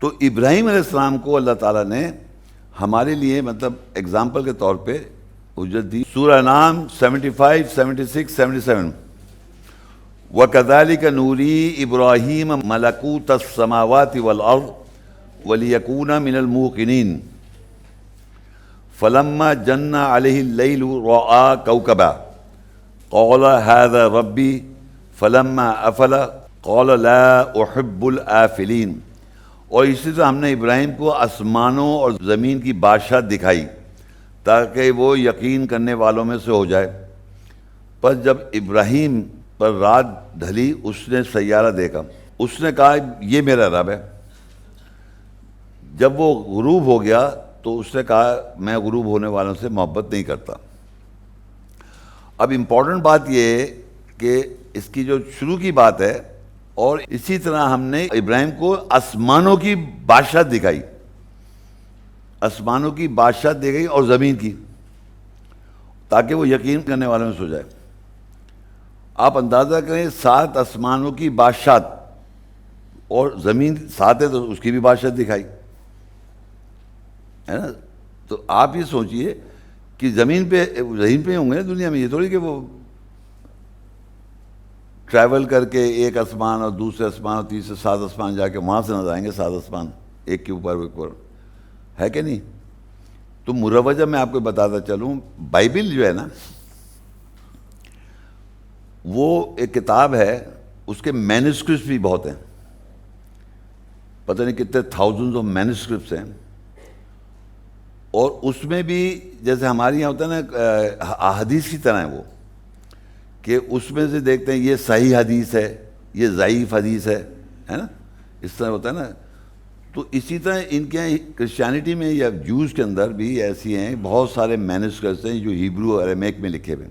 تو ابراہیم علیہ السلام کو اللہ تعالیٰ نے ہمارے لیے مطلب اگزامپل کے طور پہ اجرت دی۔ سورہ نام seventy five seventy six seventy seven وَكَذَلِكَ نُورِي إِبْرَاهِيمَ مَلَكُوتَ السَّمَاوَاتِ وَالْأَرْضِ وَلِيَكُونَ مِنَ الْمُوقِنِينَ۔ فَلَمَّا جَنَّ عَلَيْهِ اللَّيْلُ رَآ كَوْكَبًا۔ قَالَ هَذَا رَبِّي فَلَمَّا أَفَلَ قَالَ لَا أُحِبُّ الْآفِلِينَ۔ اور اسی طرح ہم نے ابراہیم کو آسمانوں اور زمین کی بادشاہ دکھائی تاکہ وہ یقین کرنے والوں میں سے ہو جائے۔ پر جب ابراہیم پر رات ڈھلی، اس نے سیارہ دیکھا۔ اس نے کہا، یہ میرا رب ہے۔ جب وہ غروب ہو گیا تو اس نے کہا، میں غروب ہونے والوں سے محبت نہیں کرتا۔ اب امپورٹنٹ بات یہ ہے کہ اس کی جو شروع کی بات ہے اور اسی طرح ہم نے ابراہیم کو آسمانوں کی بادشاہ دکھائی۔ آسمانوں کی بادشاہ دے گئی اور زمین کی، تاکہ وہ یقین کرنے والوں میں سو جائے۔ آپ اندازہ کریں سات آسمانوں کی بادشاہ اور زمین سات ہے تو اس کی بھی بادشاہ دکھائی۔ ہے نا؟ تو آپ یہ سوچئے کہ زمین پہ زمین پہ ہوں گے دنیا میں، یہ تھوڑی کہ وہ ٹریول کر کے ایک آسمان اور دوسرے آسمان اور تیسرے سات آسمان جا کے وہاں سے نظر آئیں گے، سات آسمان ایک کے اوپر اوپر۔ ہے کہ نہیں؟ تو مروجہ میں آپ کو بتاتا چلوں، بائبل جو ہے نا، وہ ایک کتاب ہے، اس کے مینسکرپٹس بھی بہت ہیں۔ پتہ نہیں کتنے تھاؤزنز آف مینسکرپٹس ہیں۔ اور اس میں بھی جیسے ہمارے یہاں ہوتا ہے نا احادیث کی طرح ہے وہ۔ کہ اس میں سے دیکھتے ہیں یہ صحیح حدیث ہے، یہ ضعیف حدیث ہے ہے نا؟ اس طرح ہوتا ہے نا؟ تو اسی طرح ان کے کرسچینٹی میں یا جوز کے اندر بھی ایسی ہیں، بہت سارے مینسکرپٹس ہیں جو ہیبرو اور اریمیک میں لکھے ہوئے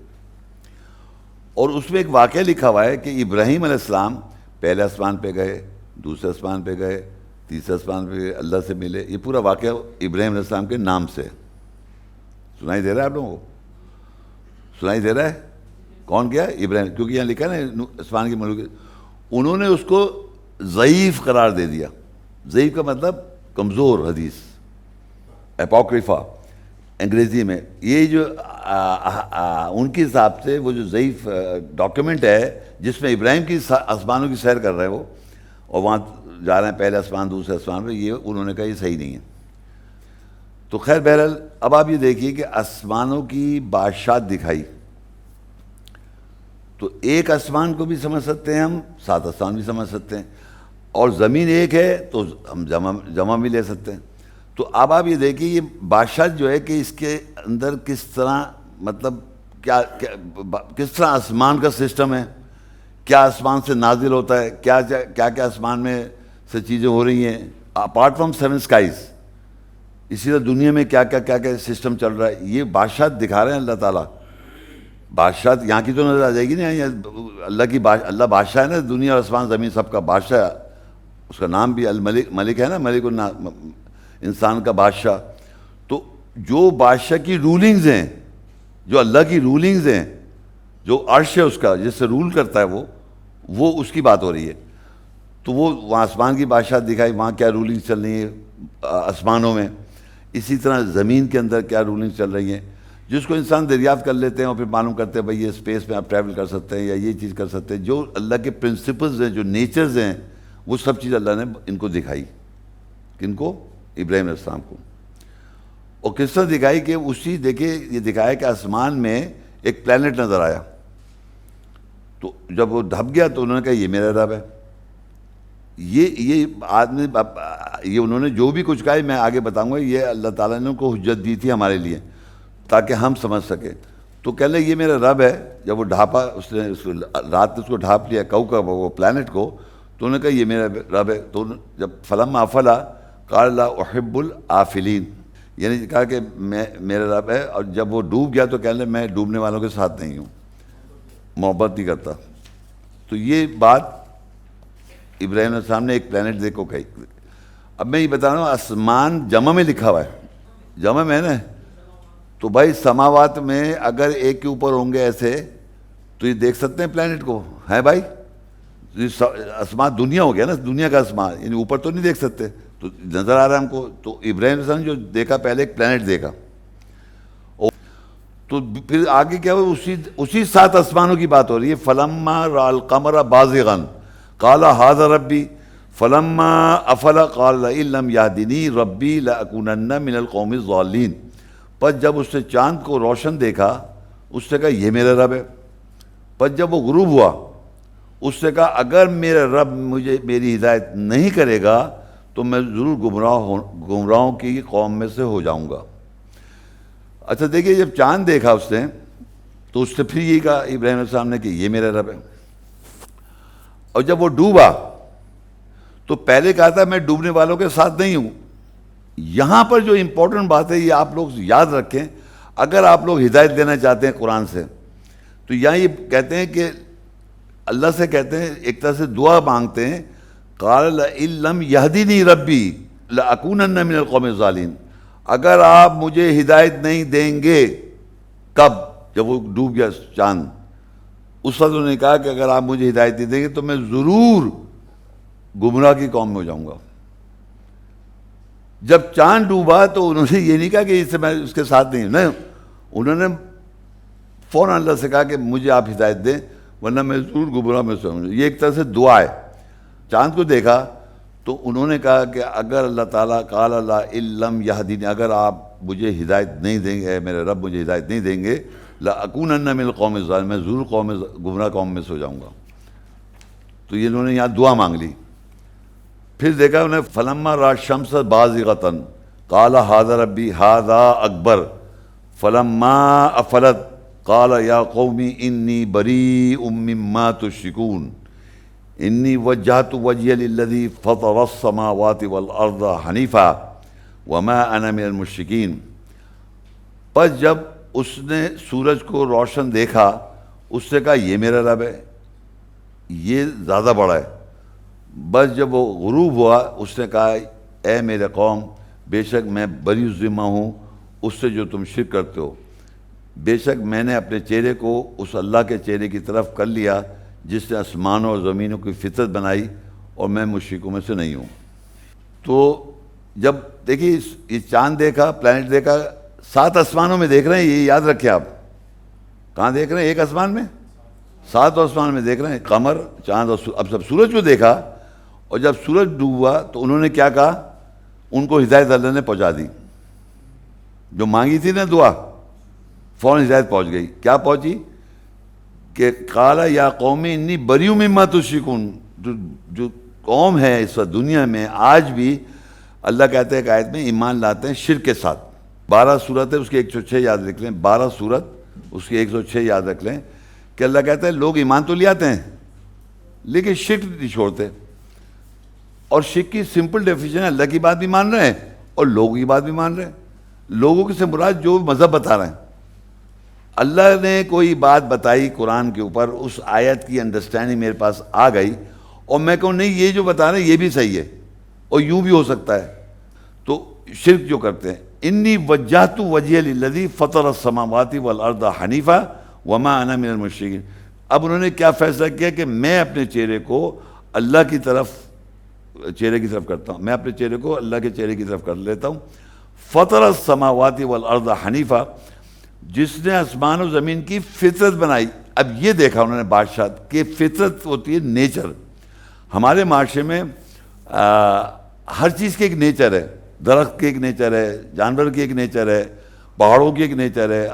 اور اس میں ایک واقعہ لکھا ہوا ہے کہ ابراہیم علیہ السلام پہلے آسمان پہ گئے، دوسرے آسمان پہ گئے، تیسرے آسمان پہ گئے، اللہ سے ملے، یہ پورا واقعہ ابراہیم علیہ السلام کے نام سے سنائی دے رہا ہے آپ لوگوں کو؟ سنائی دے رہا ہے؟ کون گیا؟ ابراہیم، کیونکہ یہاں لکھا ہے نا عثمان کی ملک انہوں نے اس کو ضعیف قرار دے دیا۔ ضعیف کا مطلب کمزور، حدیث، اپوکریفا۔ انگریزی میں یہ جو ان کے حساب سے وہ جو ضعیف ڈاکیومنٹ ہے، جس میں ابراہیم کی آسمانوں کی سیر کر رہے وہ، اور وہاں جا رہے ہیں، پہلے آسمان، دوسرے آسمان پہ، یہ انہوں نے کہا یہ صحیح نہیں ہے۔ تو خیر بہرحال، اب آپ یہ دیکھیے کہ آسمانوں کی بادشاہ دکھائی۔ تو ایک آسمان کو بھی سمجھ سکتے ہیں ہم، سات آسمان بھی سمجھ سکتے ہیں۔ اور زمین ایک ہے تو ہم جمع جمع بھی لے سکتے ہیں۔ تو اب آپ یہ دیکھیے یہ بادشاہ جو ہے کہ اس کے اندر کس طرح مطلب کیا کس طرح آسمان کا سسٹم ہے؟ کیا آسمان سے نازل ہوتا ہے؟ کیا کیا کیا آسمان میں سے چیزیں ہو رہی ہیں؟ اپارٹ فرام سیون اسکائز اسی طرح دنیا میں کیا کیا کیا کیا سسٹم چل رہا ہے؟ یہ بادشاہ دکھا رہے ہیں اللہ تعالیٰ۔ بادشاہ یہاں کی تو نظر آ جائے گی نا اللہ کی اللہ بادشاہ ہے نا، دنیا اور آسمان، زمین سب کا بادشاہ اس کا نام بھی الملک، ملک ہے نا، ملک انسان کا بادشاہ۔ تو جو بادشاہ کی رولنگز ہیں، جو اللہ کی رولنگز ہیں، جو عرش ہے اس کا، جس سے رول کرتا ہے وہ وہ اس کی بات ہو رہی ہے۔ تو وہ وہاں آسمان کی بادشاہ دکھائی، وہاں کیا رولنگ چل رہی ہیں آسمانوں میں۔ اسی طرح زمین کے اندر کیا رولنگ چل رہی ہیں۔ جس کو انسان دریافت کر لیتے ہیں اور پھر معلوم کرتے ہیں بھائی یہ اسپیس میں آپ ٹریول کر سکتے ہیں یا یہ چیز کر سکتے ہیں، جو اللہ کے پرنسپلز ہیں، جو نیچرز ہیں، وہ سب چیز اللہ نے ان کو دکھائی۔ کن کو؟ ابراہیم علیہ السلام کو۔ اور کس طرح دکھائی کہ اسی دیکھے، یہ دکھایا کہ آسمان میں ایک پلانٹ نظر آیا۔ تو جب وہ ڈھپ گیا تو انہوں نے کہا یہ میرا رب ہے۔ یہ یہ آدمی یہ انہوں نے جو بھی کچھ کہا ہے میں آگے بتاؤں گا، یہ اللہ تعالیٰ نے ان کو حجت دی تھی ہمارے لیے۔ تاکہ ہم سمجھ سکیں۔ تو کہہ لیں یہ میرا رب ہے۔ جب وہ ڈھاپا اس نے اس رات اس کو ڈھانپ لیا کو کا، وہ پلانٹ کو، تو انہوں نے کہا، یہ میرا رب ہے۔ تو جب فلم آفلا قال احب العافلین یعنی کہا کہ میں، میرا رب ہے۔ اور جب وہ ڈوب گیا تو کہہ لیں میں ڈوبنے والوں کے ساتھ نہیں ہوں۔ محبت نہیں کرتا۔ تو یہ بات ابراہیم السلام نے ایک پلانٹ دیکھو کہی۔ اب میں یہ بتا رہا ہوں، آسمان جمع میں لکھا ہوا ہے۔ جمع میں نا؟ تو بھائی سماوات میں اگر ایک کے اوپر ہوں گے ایسے، تو یہ دیکھ سکتے ہیں پلانٹ کو۔ ہے بھائی؟ آسمان دنیا ہو گیا نا، دنیا کا آسمان۔ یعنی اوپر تو نہیں دیکھ سکتے۔ تو نظر آ رہا ہے ہم کو۔ تو ابراہیم علیہ السلام جو دیکھا پہلے، ایک پلانٹ دیکھا۔ اور تو پھر آگے کیا ہوا؟ اسی اسی سات آسمانوں کی بات ہو رہی ہے۔ فلما را القمر بازغن قال هذا ربی فلما افلا قال لم یادنی ربی لاکونن من القوم الضالین پس جب اس نے چاند کو روشن دیکھا، اس نے کہا، یہ میرا رب ہے۔ پس جب وہ غروب ہوا، اس نے کہا، اگر میرا رب مجھے، میری ہدایت نہیں کرے گا، تو میں ضرور گمراہ ہو، گمراہوں کی قوم میں سے ہو جاؤں گا۔ اچھا دیکھیے، جب چاند دیکھا اس نے، تو اس نے پھر یہ کہا ابراہیم السلام نے کہ یہ میرا رب ہے۔ اور جب وہ ڈوبا، تو پہلے کہا تھا، میں ڈوبنے والوں کے ساتھ نہیں ہوں۔ یہاں پر جو امپورٹنٹ بات ہے، یہ آپ لوگ یاد رکھیں۔ اگر آپ لوگ ہدایت دینا چاہتے ہیں قرآن سے، تو یہاں یہ کہتے ہیں کہ اللہ سے کہتے ہیں، ایک طرح سے دعا مانگتے ہیں۔ قال علم یہدینی ربی لاکونن من القوم الظالین اگر آپ مجھے ہدایت نہیں دیں گے، کب؟ جب وہ ڈوب گیا چاند۔ اس وقت انہوں نے کہا کہ اگر آپ مجھے ہدایت نہیں دیں گے، تو میں ضرور گمراہ کی قوم میں ہو جاؤں گا۔ جب چاند ڈوبا تو انہوں نے یہ نہیں کہا کہ اس سے میں اس کے ساتھ نہیں ہوں، نہیں انہوں نے فوراً اللہ سے کہا کہ مجھے آپ ہدایت دیں، ورنہ میں ضرور گمراہ میں سمجھوں یہ ایک طرح سے دعا ہے۔ چاند کو دیکھا تو انہوں نے کہا کہ اگر اللہ تعالیٰ قال اللہ علم یہدین اگر آپ مجھے ہدایت نہیں دیں گے میرے رب مجھے ہدایت نہیں دیں گے لاکون من القوم الظالم میں ضرور قوم، گمراہ قوم میں سو جاؤں گا۔ تو یہ انہوں نے یہاں دعا مانگ لی۔ پھر دیکھا انہیں فلما را شمس بازغتن قال هذا ربی هذا اکبر فلما افلت قال یا قومی انی بری مما تشرکون انی وجہت وجہ للذی فطر السماوات والارض حنیفا وما انا من المشرکین پس جب اس نے سورج کو روشن دیکھا، اس نے کہا، یہ میرا رب ہے، یہ زیادہ بڑا ہے۔ بس جب وہ غروب ہوا، اس نے کہا، اے میرے قوم، بے شک میں بری ذمہ ہوں، اس سے جو تم شرک کرتے ہو۔ بے شک میں نے اپنے چہرے کو اس اللہ کے چہرے کی طرف کر لیا، جس نے آسمانوں اور زمینوں کی فطرت بنائی، اور میں مشرقوں میں سے نہیں ہوں۔ تو جب دیکھیے یہ چاند دیکھا پلانٹ دیکھا، سات آسمانوں میں دیکھ رہے ہیں، یہ یاد رکھیں آپ۔ کہاں دیکھ رہے ہیں؟ ایک آسمان میں؟ سات آسمان میں دیکھ رہے ہیں، قمر، چاند اور اب سب سورج کو دیکھا۔ اور جب سورج ڈوبا تو انہوں نے کیا کہا؟ ان کو ہدایت اللہ نے پہنچا دی۔ جو مانگی تھی نا دعا، فوراً ہدایت پہنچ گئی۔ کیا پہنچی؟ کہ کالا یا قومی انی بریوں میں مت شکون جو قوم ہے اس وقت دنیا میں، آج بھی اللہ کہتے ہیں کہ آیت میں ایمان لاتے ہیں شرک کے ساتھ۔ بارہ صورت ہے اس کی ایک سو چھ یاد رکھ لیں۔ بارہ صورت اس کی ایک سو چھ یاد رکھ لیں کہ اللہ کہتا ہے لوگ ایمان تو لے آتے ہیں، لیکن شرک نہیں چھوڑتے۔ اور شرک کی سمپل ڈیفیشن اللہ کی بات بھی مان رہے ہیں اور لوگوں کی بات بھی مان رہے ہیں۔ لوگوں کے سے مراد جو مذہب بتا رہے ہیں۔ اللہ نے کوئی بات بتائی قرآن کے اوپر، اس آیت کی انڈرسٹینڈنگ میرے پاس آ گئی اور میں کہوں نہیں، یہ جو بتا رہے ہیں، یہ بھی صحیح ہے اور یوں بھی ہو سکتا ہے۔ تو شرک جو کرتے ہیں، انی وجہت وجہ لذی فطر السماواتی والارض حنیفہ وما انا من المشرکین۔ اب انہوں نے کیا فیصلہ کیا کہ میں اپنے چہرے کو اللہ کی طرف چہرے کی طرف کرتا ہوں۔ میں اپنے چہرے کو اللہ کے چہرے کی طرف کر لیتا ہوں۔ فطر السماواتی والارض حنیفہ جس نے آسمان و زمین کی فطرت بنائی۔ اب یہ دیکھا انہوں نے بادشاہ کہ فطرت ہوتی ہے نیچر۔ ہمارے معاشرے میں ہر چیز کی ایک نیچر ہے۔ درخت کی ایک نیچر ہے، جانور کی ایک نیچر ہے، پہاڑوں کی ایک نیچر ہے۔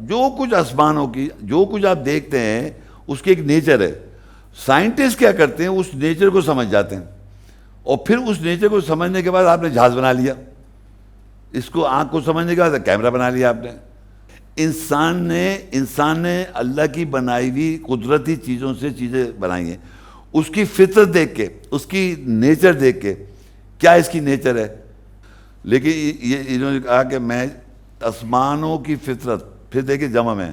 جو کچھ آسمانوں کی، جو کچھ آپ دیکھتے ہیں، اس کی ایک نیچر ہے۔ سائنٹسٹ کیا کرتے ہیں؟ اس نیچر کو سمجھ جاتے ہیں۔ اور پھر اس نیچر کو سمجھنے کے بعد آپ نے جہاز بنا لیا۔ اس کو آنکھ کو سمجھنے کے بعد کیمرہ بنا لیا آپ نے۔ انسان نے انسان نے اللہ کی بنائی ہوئی قدرتی چیزوں سے چیزیں بنائی ہیں۔ اس کی فطرت دیکھ کے، اس کی نیچر دیکھ کے، کیا اس کی نیچر ہے؟ لیکن یہ انہوں نے کہا کہ میں آسمانوں کی فطرت، پھر دیکھیں جمع میں۔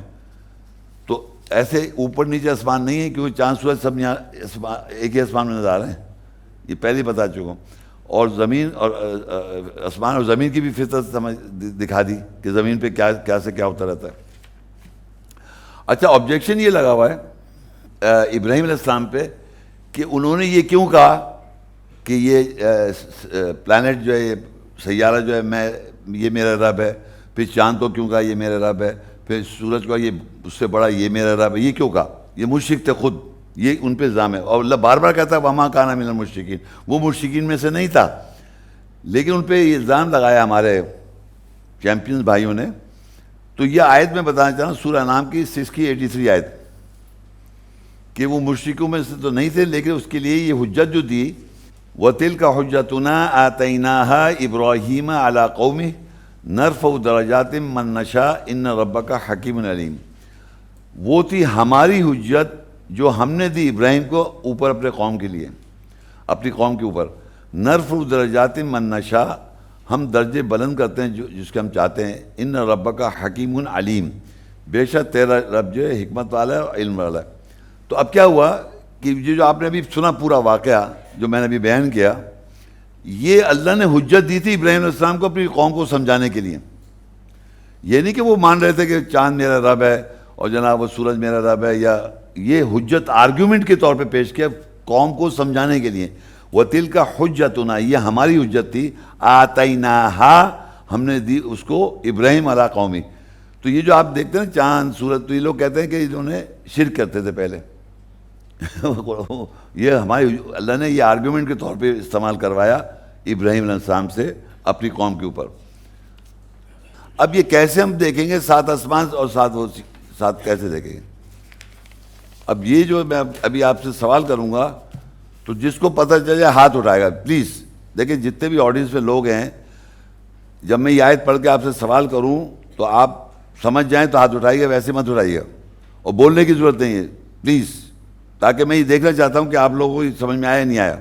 تو ایسے اوپر نیچے آسمان نہیں ہے کیونکہ چاند، سورج سب یہاں ایک ہی آسمان میں نظر آ رہے ہیں۔ یہ پہلے بتا چکا ہوں۔ اور زمین اور آسمان اور زمین کی بھی فطرت سمجھ دکھا دی کہ زمین پہ کیا کیا سے کیا ہوتا رہتا ہے۔ اچھا آبجیکشن یہ لگا ہوا ہے ابراہیم علیہ السلام پہ کہ انہوں نے یہ کیوں کہا کہ یہ پلانٹ جو ہے، یہ سیارہ جو ہے، میں، یہ میرا رب ہے، پھر چاند کو کیوں کہا، یہ میرا رب ہے، پھر سورج کو یہ اس سے بڑا، یہ میرا رب ہے، یہ کیوں کہا؟ یہ مشرق تھے خود۔ یہ ان پہ الزام ہے۔ اور اللہ بار بار کہتا ہے وہاں کہانا من المشرقین وہ مشرقین میں سے نہیں تھا۔ لیکن ان پہ یہ الزام لگایا ہمارے چیمپئنز بھائیوں نے۔ تو یہ آیت میں بتانا چاہتا ہوں، سورہ نام کی سکس کی ایٹی تھری آیت۔ کہ وہ مشرقوں میں سے تو نہیں تھے، لیکن اس کے لیے یہ حجت جو دی وہ تل کا حجتنا آتینہ ابراہیم علا قومی نرف و درجات من نشا ان رب کا حکیم العلیم وہ تھی ہماری حجت جو ہم نے دی ابراہیم کو اوپر اپنے قوم کے لیے، اپنی قوم کے اوپر۔ نرف درجات من نشا ہم درجے بلند کرتے ہیں جو جس کے ہم چاہتے ہیں۔ ان رب کا حکیم علیم۔ بے شک تیرا رب جو ہے حکمت والا ہے اور علم والا ہے۔ تو اب کیا ہوا کہ یہ جو آپ نے ابھی سنا پورا واقعہ جو میں نے ابھی بیان کیا، یہ اللہ نے حجت دی تھی ابراہیم علیہ السلام کو اپنی قوم کو سمجھانے کے لیے۔ یہ نہیں کہ وہ مان رہے تھے کہ چاند میرا رب ہے اور جناب وہ سورج میرا رب ہے، یا یہ حجت آرگیومنٹ کے طور پہ پیش کیا قوم کو سمجھانے کے لیے۔ وہ تل کا حجت ہونا یہ ہماری حجت تھی۔ آتئینہ ہم نے دی اس کو ابراہیم علا قومی۔ تو یہ جو آپ دیکھتے ہیں چاند، سورج، تو یہ لوگ کہتے ہیں کہ انہوں نے شرک کرتے تھے پہلے۔ یہ ہماری اللہ نے یہ آرگیومنٹ کے طور پہ استعمال کروایا ابراہیم علیہ السلام سے اپنی قوم کے اوپر۔ اب یہ کیسے ہم دیکھیں گے سات آسمان اور سات وہ سات کیسے دیکھیں گے اب یہ جو میں ابھی آپ سے سوال کروں گا، تو جس کو پتہ چل جائے ہاتھ اٹھائے گا، پلیز دیکھیں جتنے بھی آڈینس میں لوگ ہیں، جب میں یہ آیت پڑھ کے آپ سے سوال کروں تو آپ سمجھ جائیں تو ہاتھ اٹھائیے، ویسے مت اٹھائیے۔ اور بولنے کی ضرورت نہیں ہے، پلیز۔ تاکہ میں یہ دیکھنا چاہتا ہوں کہ آپ لوگوں کو یہ سمجھ میں آیا نہیں آیا۔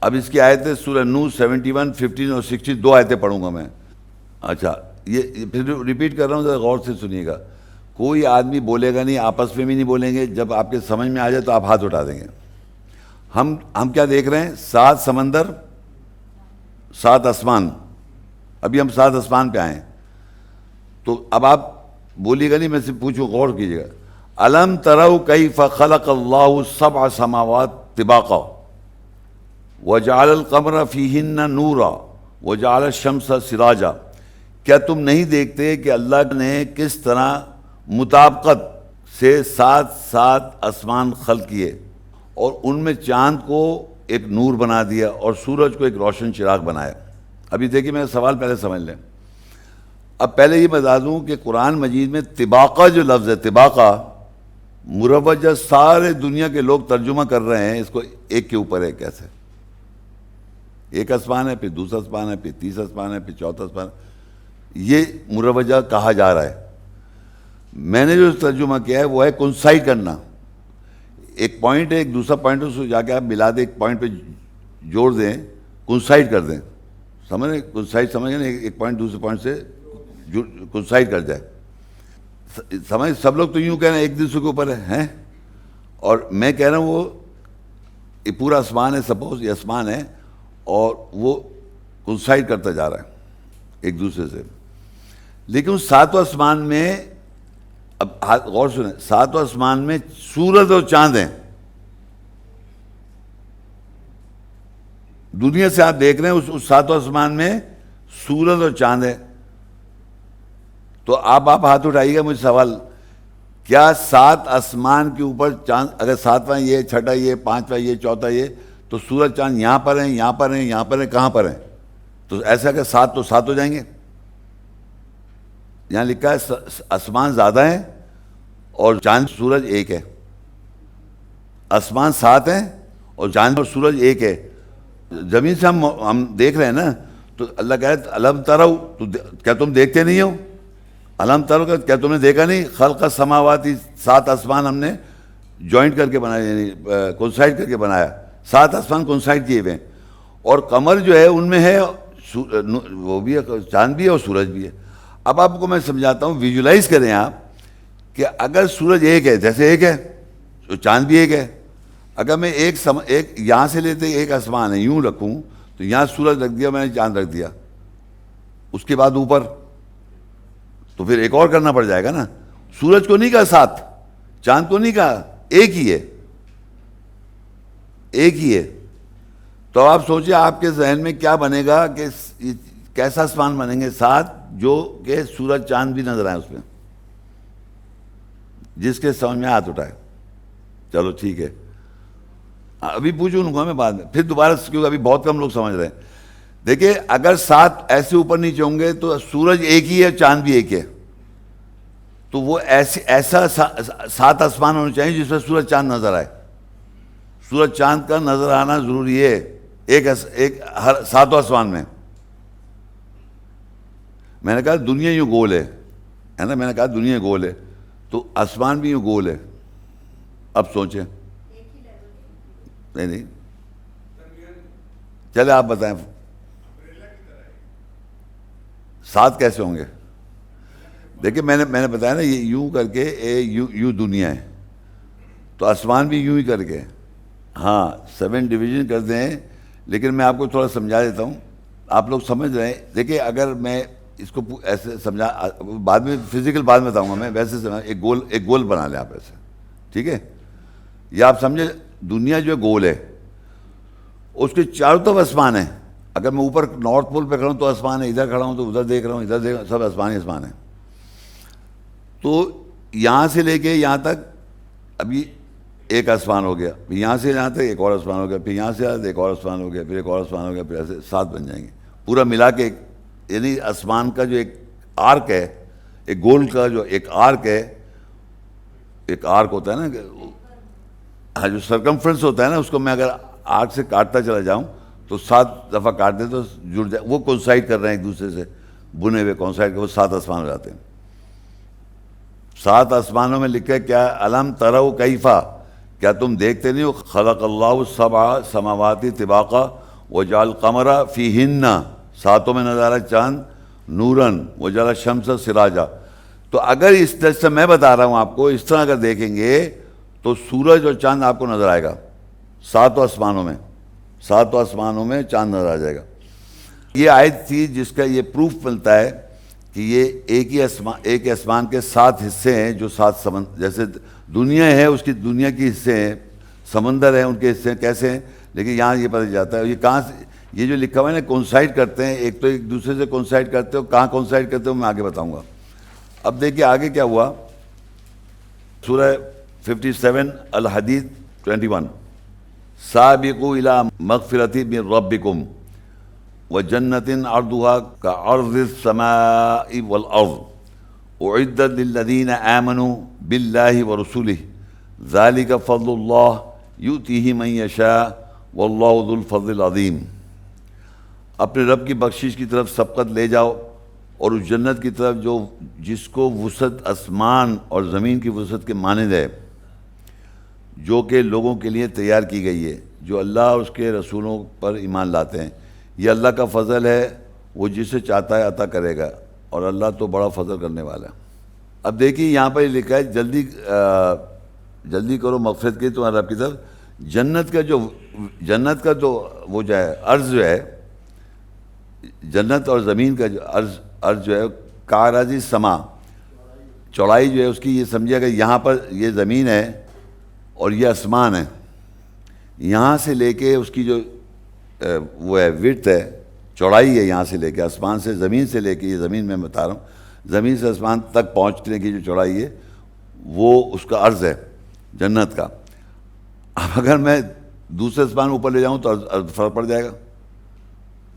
اب اس کی آیتیں سورہ نو سیونٹی ون، ففٹین اور سکسٹی دو آیتیں پڑھوں گا میں۔ اچھا۔ یہ پھر ریپیٹ کر رہا ہوں، ذرا غور سے سنیے گا۔ کوئی آدمی بولے گا نہیں، آپس میں بھی نہیں بولیں گے۔ جب آپ کے سمجھ میں آ جائے تو آپ ہاتھ اٹھا دیں گے۔ ہم ہم کیا دیکھ رہے ہیں؟ سات سمندر، سات آسمان۔ ابھی ہم سات آسمان پہ آئے۔ ہیں تو اب آپ بولیے گا نہیں، میں سے پوچھو غور کیجیے گا۔ علم ترو کئی فخلق اللہ سب سماوات طباقہ وجعل القمر فیہن نورا، وجعل الشمس سراجا۔ کیا تم نہیں دیکھتے کہ اللہ نے کس طرح مطابقت سے سات سات آسمان خلق کیے اور ان میں چاند کو ایک نور بنا دیا اور سورج کو ایک روشن چراغ بنایا؟ ابھی دیکھیے میں سوال پہلے سمجھ لیں۔ اب پہلے یہ بتا دوں کہ قرآن مجید میں طباقہ جو لفظ ہے، طباقہ مروجہ سارے دنیا کے لوگ ترجمہ کر رہے ہیں، اس کو ایک کے اوپر ہے، کیسے؟ ایک آسمان ہے، پھر دوسرا آسمان ہے، پھر تیسرا آسمان ہے، پھر چوتھا آسمان ہے۔ یہ مروجہ کہا جا رہا ہے۔ میں نے جو ترجمہ کیا ہے وہ ہے کنسائڈ کرنا۔ ایک پوائنٹ ہے، ایک دوسرا پوائنٹ اس کو جا کے آپ ملا دیں، ایک پوائنٹ پہ جوڑ دیں کنسائڈ کر دیں۔ سمجھ رہے کنسائڈ سمجھ گئے ایک پوائنٹ دوسرے پوائنٹ سے کنسائڈ کر جائے۔ سمجھ سب لوگ تو یوں کہہ رہے ہیں، ایک دوسرے کے اوپر ہے اور میں کہہ رہا ہوں وہ یہ پورا آسمان ہے سپوز یہ آسمان ہے، اور وہ کنسائڈ کرتا جا رہا ہے، ایک دوسرے سے۔ لیکن اس ساتوں آسمان میں، اب غور سنیں، ساتوں آسمان میں سورج اور چاند ہیں۔ دنیا سے آپ دیکھ رہے ہیں، اس ساتوں آسمان میں سورج اور چاند ہے تو آپ آپ ہاتھ اٹھائیے گا مجھے سوال، کیا سات آسمان کے اوپر چاند، اگر ساتواں یہ، چھٹا یہ، پانچواں یہ، چوتھا یہ، تو سورج چاند یہاں پر ہیں، یہاں پر ہیں، یہاں پر ہیں، کہاں پر ہیں؟ تو ایسا کہ سات تو سات ہو جائیں گے۔ یہاں لکھا ہے آسمان زیادہ ہیں اور چاند سورج ایک ہے۔ آسمان سات ہیں اور چاند اور سورج ایک ہے۔ زمین سے ہم ہم دیکھ رہے ہیں نا، تو اللہ کہہ رہے علم ترو، تو کیا تم دیکھتے نہیں ہو؟ علم ترو، کیا تم نے دیکھا نہیں؟ خلق سماواتی سات آسمان ہم نے جوائنٹ کر کے بنایا یعنی کنسائڈ کر کے بنایا۔ سات آسمان کنسائڈ کیے ہوئے اور کمر جو ہے، ان میں ہے وہ بھی ہے چاند بھی ہے اور سورج بھی ہے۔ اب آپ کو میں سمجھاتا ہوں ویژولائز کریں آپ کہ اگر سورج ایک ہے، جیسے ایک ہے، تو چاند بھی ایک ہے۔ اگر میں ایک سم، ایک یہاں سے لیتے، ایک آسمان ہے، یوں رکھوں، تو یہاں سورج رکھ دیا، میں نے چاند رکھ دیا۔ اس کے بعد اوپر، تو پھر ایک اور کرنا پڑ جائے گا نا۔ سورج کو نہیں کہا ساتھ چاند کو نہیں کہا، ایک ہی ہے۔ ایک ہی ہے۔ تو آپ سوچیں، آپ کے ذہن میں کیا بنے گا کہ کیسا آسمان بنیں گے؟ سات جو کہ سورج چاند بھی نظر آئے اس میں۔ جس کے سمجھ میں ہاتھ اٹھائے۔ چلو ٹھیک ہے۔ ابھی پوچھوں گا میں بعد میں۔ پھر دوبارہ کیونکہ ابھی بہت کم لوگ سمجھ رہے ہیں۔ دیکھیے، اگر سات ایسے اوپر نیچے ہوں گے تو سورج ایک ہی ہے چاند بھی ایک ہے۔ تو وہ ایسے ایسا سات آسمان ہونا چاہیے جس میں سورج چاند نظر آئے۔ سورج چاند کا نظر آنا ضروری ہے۔ ایک ایک ہر ساتوں آسمان میں۔ میں نے کہا دنیا یوں گول ہے نا؟ میں نے کہا دنیا گول ہے، تو آسمان بھی یوں گول ہے۔ اب سوچیں۔ نہیں نہیں۔ چلے، آپ بتائیں۔ سات کیسے ہوں گے؟ دیکھیں، میں نے میں نے بتایا نا، یہ یوں کر کے، اے، یوں یوں دنیا ہے۔ تو آسمان بھی یوں ہی کر کے۔ ہاں سیون ڈویژن کر دیں، لیکن میں آپ کو تھوڑا سمجھا دیتا ہوں۔ آپ لوگ سمجھ رہے ہیں۔ دیکھیں، اگر میں اس کو ایسے سمجھا بعد میں فزیکل بعد میں بتاؤں گا میں، ویسے سمجھا، ایک گول ایک گول بنا لیں آپ ایسے، ٹھیک ہے؟ یا آپ سمجھے دنیا جو ہے گول ہے، اس کے چاروں طرف آسمان ہے۔ اگر میں اوپر نارتھ پول پہ کھڑا ہوں تو آسمان ہے، ادھر کھڑا ہوں تو ادھر دیکھ رہا ہوں، ادھر دیکھ رہا ہوں، سب آسمان ہی آسمان ہے۔ تو یہاں سے لے کے یہاں تک، ابھی ایک آسمان ہو گیا، پھر یہاں سے یہاں تک، ایک اور آسمان ہو گیا، پھر یہاں سے ایک اور آسمان ہو گیا، پھر ایک اور آسمان ہو گیا، پھر ایسے سات بن جائیں گے۔ پورا ملا کے ایک یعنی آسمان کا جو ایک آرک ہے، ایک گول کا جو ایک آرک ہے، ایک آرک ہوتا ہے نا ہاں جو سرکمفرنس ہوتا ہے نا، اس کو میں اگر آرک سے کاٹتا چلا جاؤں تو سات دفعہ کاٹ دیں تو جڑ جائے وہ کونسائڈ کر رہے ہیں ایک دوسرے سے، بنے ہوئے کونسائڈ کر، وہ سات آسمان ہو جاتے ہیں۔ سات آسمانوں میں لکھا ہے، کیا علم ترو کیفا؟ کیا تم دیکھتے نہیں ہو؟ خلق اللہ سبع سماواتی طباقہ و جال قمرہ فی ہننا ساتوں میں نظارہ چاند، نورن، وہ جلا شمس سراجا تو اگر اس طرح سے میں بتا رہا ہوں آپ کو، اس طرح اگر دیکھیں گے تو سورج اور چاند آپ کو نظر آئے گا۔ ساتوں آسمانوں میں، ساتوں آسمانوں میں چاند نظر آ جائے گا۔ یہ آیت تھی جس کا یہ پروف ملتا ہے کہ یہ ایک ہی آسمان ایک آسمان کے سات حصے ہیں جو سات سمند جیسے دنیا ہے، اس کی دنیا کی حصے ہیں، سمندر ہیں، ان کے حصے ہیں کیسے ہیں؟ لیکن یہاں یہ پتہ جاتا ہے، یہ کہاں سے یہ جو لکھا ہوا ہے نا کونسائڈ کرتے ہیں، ایک تو ایک دوسرے سے کونسائڈ کرتے ہو، کہاں کونسائڈ کرتے ہو میں آگے بتاؤں گا۔ اب دیکھیے آگے کیا ہوا۔ سورہ ففٹی سیون الحدید ٹوینٹی ون سابقو الى مغفرتی من ربکم و جنت اردوہا کا عرض السماء والارض۔ اعدت للذین آمنوا باللہ ورسولہ۔ ذالک فضل اللہ، یؤتیہ من یشاء، واللہ ذو الفضل العظیم۔ اپنے رب کی بخشش کی طرف سبقت لے جاؤ اور اس جنت کی طرف جو جس کو وسعت آسمان اور زمین کی وسعت کے مانند ہے، جو کہ لوگوں کے لیے تیار کی گئی ہے، جو اللہ اور اس کے رسولوں پر ایمان لاتے ہیں۔ یہ اللہ کا فضل ہے، وہ جسے چاہتا ہے عطا کرے گا۔ اور اللہ تو بڑا فضل کرنے والا ہے۔ اب دیکھیے، یہاں پر لکھا ہے، جلدی جلدی کرو مغفرت کی، تمہارے رب کی طرف۔ جنت کا جو، جنت کا جو وہ جو ہے، عرض جو ہے جنت اور زمین کا جو عرض عرض جو ہے کاراضی سما، چوڑائی جو ہے، اس کی یہ سمجھے کہ یہاں پر یہ زمین ہے اور یہ آسمان ہے۔ یہاں سے لے کے اس کی جو وہ ہے وٹ ہے، چوڑائی ہے یہاں سے لے کے آسمان سے، زمین سے لے کے یہ زمین میں بتا رہا ہوں۔ زمین سے آسمان تک پہنچنے کی جو چوڑائی ہے، وہ اس کا عرض ہے جنت کا۔ اب اگر میں دوسرے آسمان اوپر لے جاؤں تو فرق پڑ جائے گا۔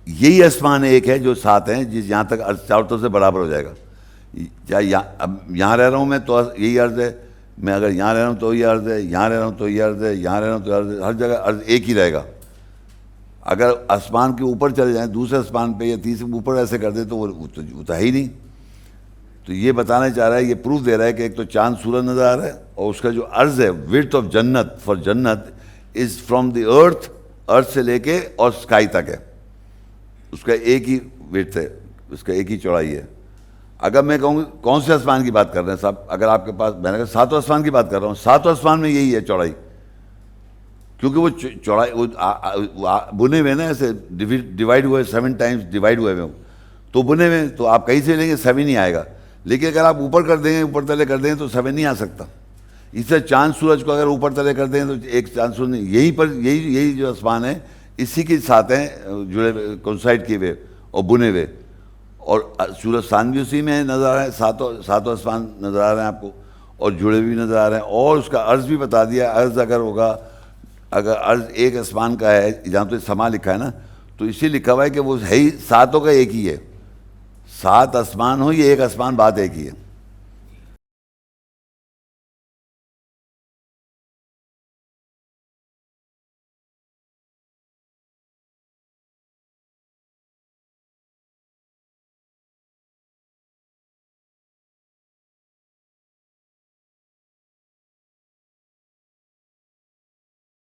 یہی آسمان ایک ہے جو ساتھ ہیں، جس یہاں تک چاروں طرف سے برابر ہو جائے گا۔ چاہے یہاں، اب یہاں رہ رہا ہوں میں تو یہی عرض ہے۔ میں اگر یہاں رہ رہا ہوں تو یہ عرض ہے، یہاں رہ رہا ہوں تو یہ عرض ہے، یہاں رہ رہا ہوں تو عرض ہے۔ ہر جگہ عرض ایک ہی رہے گا۔ اگر آسمان کے اوپر چلے جائیں، دوسرے آسمان پہ یا تیسرے اوپر ایسے کر دیں تو وہ ہوتا ہی نہیں۔ تو یہ بتانا چاہ رہا ہے، یہ پروف دے رہا ہے کہ ایک تو چاند سورج نظر آ رہا ہے اور اس کا جو عرض ہے وتھ آف جنت فار جنت از فرام دی ارتھ ارتھ سے لے کے اور اسکائی تک ہے۔ اس کا ایک ہی ویٹ ہے، اس کا ایک ہی چوڑائی ہے۔ اگر میں کہوں کون سے آسمان کی بات کر رہے ہیں صاحب اگر آپ کے پاس، میں نے کہا ساتوں آسمان کی بات کر رہا ہوں، ساتوں آسمان میں یہی ہے چوڑائی۔ کیونکہ وہ چوڑائی بنے ہوئے نا ایسے ڈیوائڈ ہوئے سیون ٹائمس ڈیوائڈ ہوئے ہوئے تو بنے ہوئے تو آپ کہیں سے لیں گے سیون ہی آئے گا۔ لیکن اگر آپ اوپر کر دیں گے، اوپر تلے کر دیں گے، تو سیون نہیں آ سکتا۔ اس سے چاند سورج کو اگر اوپر تلے کر دیں تو ایک چاند سورج نہیں یہیں پر، یہی یہی جو آسمان ہے اسی کے ساتھ ہیں، جڑے کنسائڈ کیے ہوئے اور بنے ہوئے۔ اور سورج سان بھی اسی میں نظر آ رہے ہیں ساتوں ساتوں آسمان نظر آ رہے ہیں آپ کو، اور جڑے بھی نظر آ رہے ہیں۔ اور اس کا عرض بھی بتا دیا، عرض اگر ہوگا، اگر عرض ایک آسمان کا ہے، جہاں تو سما لکھا ہے نا، تو اسی لکھا ہوا ہے کہ وہ ہے ہی، ساتوں کا ایک ہی ہے۔ سات آسمان ہو یہ ایک آسمان، بات ایک ہی ہے۔